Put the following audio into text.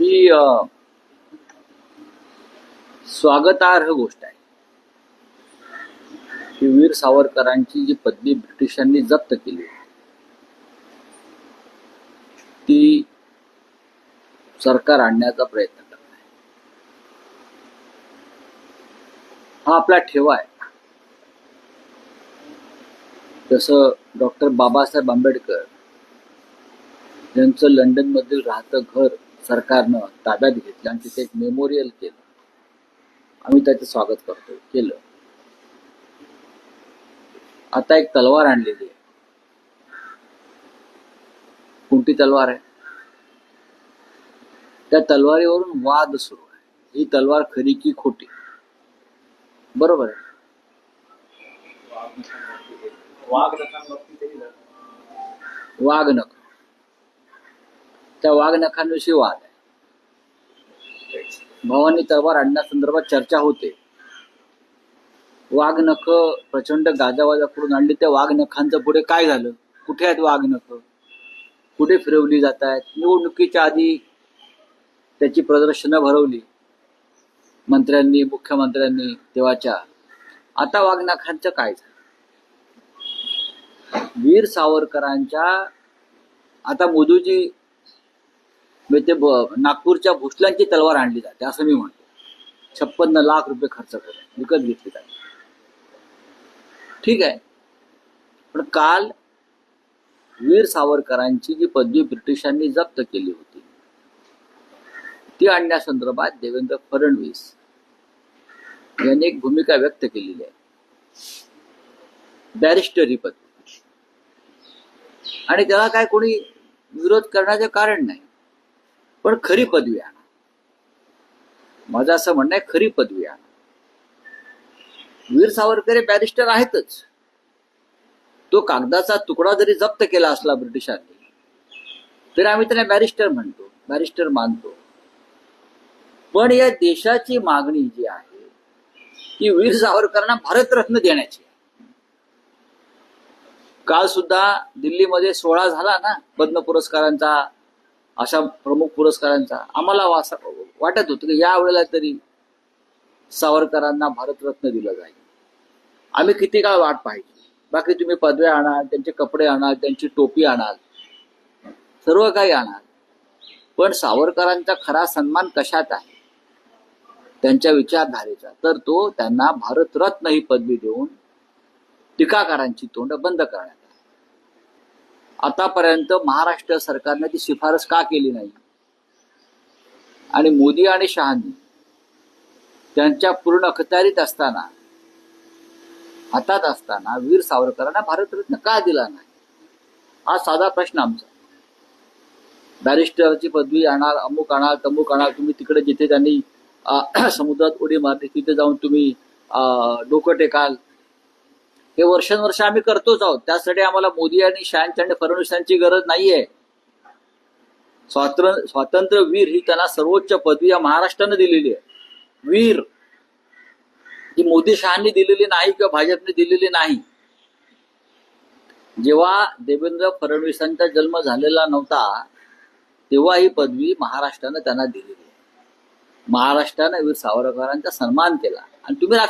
ही स्वागतार्ह गोष्ट आहे. की वीर सावरकरांची जी पदवी ब्रिटिशांनी जप्त केली ती सरकार आणण्याचा प्रयत्न करत आहे. हा आपला ठेवा आहे. जसं डॉक्टर बाबासाहेब आंबेडकर यांचं लंडनमधील राहतं घर सरकारनं ताब्यात घेतलं आणि तिथे एक मेमोरियल केलं. आम्ही त्याचं स्वागत करतो. केलं. आता एक तलवार आणलेली आहे. कोणती तलवार आहे? त्या तलवारीवरून वाद सुरू आहे. ही तलवार खरी की खोटी? बरोबर आहे. वाघ नका. त्या वाघनखांविषयी वाद आहे भवानी तलवार आणण्यासंदर्भात चर्चा होते. वाघनख प्रचंड गाजावाजा करून आणली. त्या वाघनखांचं पुढे काय झालं? कुठे आहेत वाघनख? कुठे फिरवली जात आहेत निवडणुकीच्या आधी त्याची प्रदर्शनं भरवली. मंत्र्यांनी मुख्यमंत्र्यांनी तेव्हाच्या आता वाघनखांचं काय झालं? वीर सावरकरांच्या आता मोदूजी म्हणजे ते नागपूरच्या भोसल्यांची तलवार आणली जाते असं मी म्हणतो. छप्पन्न लाख रुपये खर्च करून विकत घेतली जाते. ठीक आहे. पण काल वीर सावरकरांची जी पदवी ब्रिटिशांनी जप्त केली होती ती आणण्यासंदर्भात देवेंद्र फडणवीस यांनी एक भूमिका व्यक्त केलेली आहे. बॅरिस्टरी पद पदवी. आणि त्याला काय कोणी विरोध करण्याचं कारण नाही. पण खरी पदवी आणा. माझं असं म्हणणं आहे खरी पदवी आणा. वीर सावरकर हे बॅरिस्टर आहेतच. तो कागदाचा तुकडा जरी जप्त केला असला ब्रिटिशांनी तरी आम्ही त्यांना बॅरिस्टर म्हणतो बॅरिस्टर मानतो. पण या देशाची मागणी जी आहे ती वीर सावरकरांना भारतरत्न देण्याची काल सुद्धा दिल्लीमध्ये सोहळा झाला ना पद्म पुरस्कारांचा अशा प्रमुख पुरस्कारांचा आम्हाला वास वाटत होतं की यावेळेला तरी सावरकरांना भारतरत्न दिलं जाईल. आम्ही किती काळ वाट पाहिजे बाकी तुम्ही पदव्या आणाल त्यांचे कपडे आणाल त्यांची टोपी आणाल सर्व काही आणाल. पण सावरकरांचा खरा सन्मान कशात आहे? त्यांच्या विचारधारेचा. तर तो त्यांना भारतरत्न ही पदवी देऊन टीकाकारांची तोंड बंद करण्यात आतापर्यंत महाराष्ट्र सरकारने ती शिफारस का केली नाही? आणि मोदी आणि शहानी त्यांच्या पूर्ण अखत्यारीत असताना हातात असताना वीर सावरकरांना भारतरत्न का दिला नाही? हा साधा प्रश्न आमचा. बॅरिस्टरची पदवी आणणार अमुक आणाल तमुक आणाल तुम्ही तिकडे जिथे त्यांनी समुद्रात उडी मारली तिथे जाऊन तुम्ही डोकं टेकाल हे वर्षानुवर्ष आम्ही करतोच आहोत. त्यासाठी आम्हाला मोदी आणि शहांची आणि फडणवीसांची गरज नाहीये. स्वातंत्र्य स्वातंत्र्य वीर ही त्यांना सर्वोच्च पदवी या महाराष्ट्रानं दिलेली आहे. वीर ही मोदी शहांनी दिलेली नाही किंवा भाजपने दिलेली नाही. जेव्हा देवेंद्र फडणवीसांचा जन्म झालेला नव्हता तेव्हा ही पदवी महाराष्ट्रानं त्यांना दिलेली आहे. महाराष्ट्रानं वीर सावरकरांचा सन्मान केला. आणि तुम्ही राज